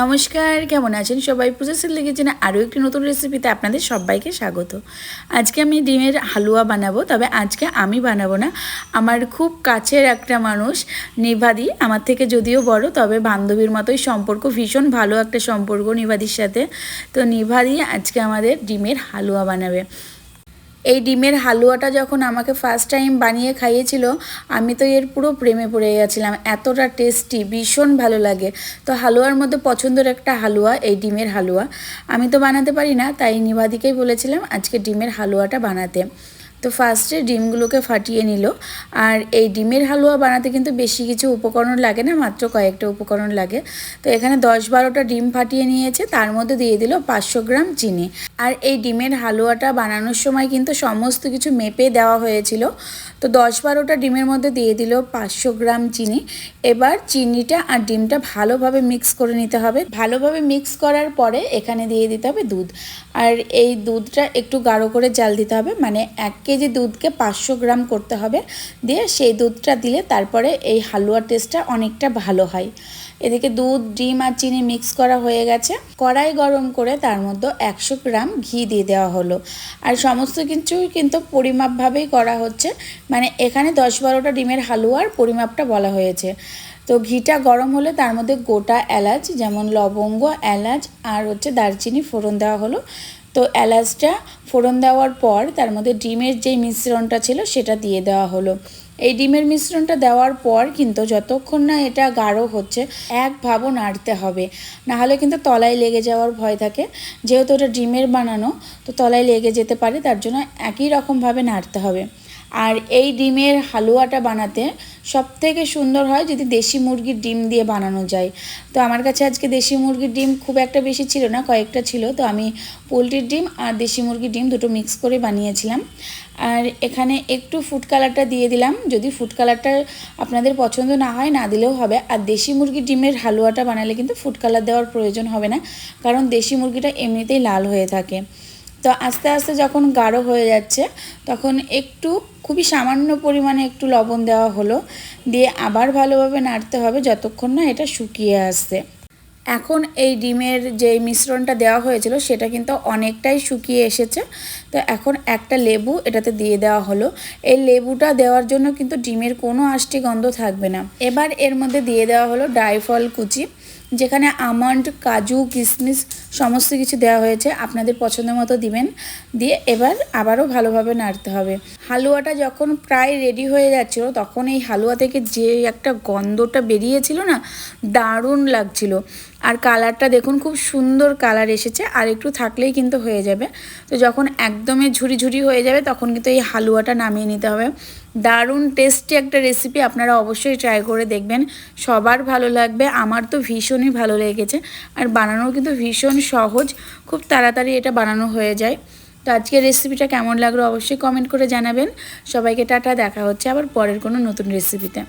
নমস্কার, কেমন আছেন সবাই? প্রসেসের লেগেছে না আরও একটি নতুন রেসিপিতে আপনাদের সবাইকে স্বাগত। আজকে আমি ডিমের হালুয়া বানাবো, তবে আজকে আমি বানাবো না। আমার খুব কাছের একটা মানুষ নিভাদি আমার থেকে যদিও বড়, তবে বান্ধবীর মতোই সম্পর্ক, ভীষণ ভালো একটা সম্পর্ক নিভাদির সাথে। তো নিভাদি আজকে আমাদের ডিমের হালুয়া বানাবে। এই ডিমের হালুয়াটা যখন আমাকে ফার্স্ট টাইম বানিয়ে খাইয়েছিল, আমি তো এর পুরো প্রেমে পড়ে গেছিলাম। এতটা টেস্টি ভীষণ ভালো লাগে। তো হালুয়ার মধ্যে পছন্দের একটা হালুয়া, এই ডিমের হালুয়া। আমি তো বানাতে পারি না, তাই নিবাদিকেই বলেছিলাম আজকে ডিমের হালুয়াটা বানাতে। তো ফার্স্টে ডিমগুলোকে ফাটিয়ে নিল। আর এই ডিমের হালুয়া বানাতে কিন্তু বেশি কিছু উপকরণ লাগে না, মাত্র কয়েকটা উপকরণ লাগে। তো এখানে দশ বারোটা ডিম ফাটিয়ে নিয়েছে, তার মধ্যে দিয়ে দিল পাঁচশো গ্রাম চিনি। আর এই ডিমের হালুয়াটা বানানোর সময় কিন্তু সমস্ত কিছু মেপে দেওয়া হয়েছিল। তো দশ বারোটা ডিমের মধ্যে দিয়ে দিল পাঁচশো গ্রাম চিনি। এবার চিনিটা আর ডিমটা ভালোভাবে মিক্স করে নিতে হবে। ভালোভাবে মিক্স করার পরে এখানে দিয়ে দিতে হবে দুধ। আর এই দুধটা একটু গাঢ় করে জাল দিতে হবে মানে এক কেজি দুধকে পাঁচশো গ্রাম করতে হবে। দিয়ে সেই দুধটা দিলে তারপরে এই হালুয়ার টেস্টটা অনেকটা ভালো হয়। এদিকে দুধ, ডিম আর চিনি মিক্স করা হয়ে গেছে। কড়াই গরম করে তার মধ্যে একশো গ্রাম ঘি দিয়ে দেওয়া হলো। আর সমস্ত কিছুই কিন্তু পরিমাপভাবেই করা হচ্ছে। মানে এখানে দশ বারোটা ডিমের হালুয়ার পরিমাপটা বলা হয়েছে। তো ঘিটা গরম হলে তার মধ্যে গোটা এলাচ, যেমন লবঙ্গ, এলাচ আর হচ্ছে দারচিনি ফোড়ন দেওয়া হলো। তো এলাচটা ফোড়ন দেওয়ার পর তার মধ্যে ডিমের যে মিশ্রণটা ছিল সেটা দিয়ে দেওয়া হলো। এই ডিমের মিশ্রণটা দেওয়ার পর কিন্তু যতক্ষণ না এটা গাঢ় হচ্ছে, এক ভাবও নাড়তে হবে। নাহলে কিন্তু তলায় লেগে যাওয়ার ভয় থাকে। যেহেতু ওটা ডিমের বানানো, তো তলায় লেগে যেতে পারে, তার জন্য একই রকমভাবে নাড়তে হবে। আর এই ডিমের হালুয়াটা বানাতে সব থেকে সুন্দর হয় যদি দেশি মুরগির ডিম দিয়ে বানানো যায়। তো আমার কাছে আজকে দেশি মুরগির ডিম খুব একটা বেশি ছিল না, কয়েকটা ছিল। তো আমি পোলট্রির ডিম আর দেশি মুরগির ডিম দুটো মিক্স করে বানিয়েছিলাম। আর এখানে একটু ফুড কালারটা দিয়ে দিলাম। যদি ফুড কালারটা আপনাদের পছন্দ না হয়, না দিলেও হবে। আর দেশি মুরগির ডিমের হালুয়াটা বানালে কিন্তু ফুড কালার দেওয়ার প্রয়োজন হবে না। কারণ দেশি মুরগিটা এমনিতেই লাল হয়ে থাকে। তো আস্তে আস্তে যখন গাঢ় হয়ে যাচ্ছে, তখন একটু, খুবই সামান্য পরিমাণে একটু লবণ দেওয়া হলো। দিয়ে আবার ভালোভাবে নাড়তে হবে যতক্ষণ না এটা শুকিয়ে আসছে। এখন এই ডিমের যে মিশ্রণটা দেওয়া হয়েছিল, সেটা কিন্তু অনেকটাই শুকিয়ে এসেছে। তো এখন একটা লেবু এটাতে দিয়ে দেওয়া হলো। এই লেবুটা দেওয়ার জন্য কিন্তু ডিমের কোনো আষ্টি গন্ধ থাকবে না। এবার এর মধ্যে দিয়ে দেওয়া হলো ডাইফল কুচি। যেখানে আমন্ড, কাজু কিশমিশ সমস্ত কিছু দেওয়া হয়েছে। আপনাদের পছন্দ মতো দিবেন। দিয়ে এবার আবারও ভালোভাবে নাড়তে হবে। হালুয়াটা যখন প্রায় রেডি হয়ে যাচ্ছিল, তখন এই হালুয়া থেকে যে একটা গন্ধটা বেরিয়েছিল না, দারুণ লাগছিল। আর কালারটা দেখুন, খুব সুন্দর কালার এসেছে, আর একটু থাকলেই কিন্তু হয়ে যাবে। তো যখন একদমই ঝুরি ঝুরি হয়ে যাবে, তখন কিন্তু এই হালুয়াটা নামিয়ে নিতে হবে। দারুণ টেস্টি একটা রেসিপি আপনারা অবশ্যই ট্রাই করে দেখবেন। সবার ভালো লাগবে, আমার তো ভীষণই ভালো লেগেছে, আর বানানো কিন্তু ভীষণ সহজ, খুব তাড়াতাড়ি এটা বানানো হয়ে যায়। তো আজকের রেসিপিটা কেমন লাগল অবশ্যই কমেন্ট করে জানাবেন। সবাইকে টাটা, দেখা হচ্ছে আবার পরের কোনো নতুন রেসিপিতে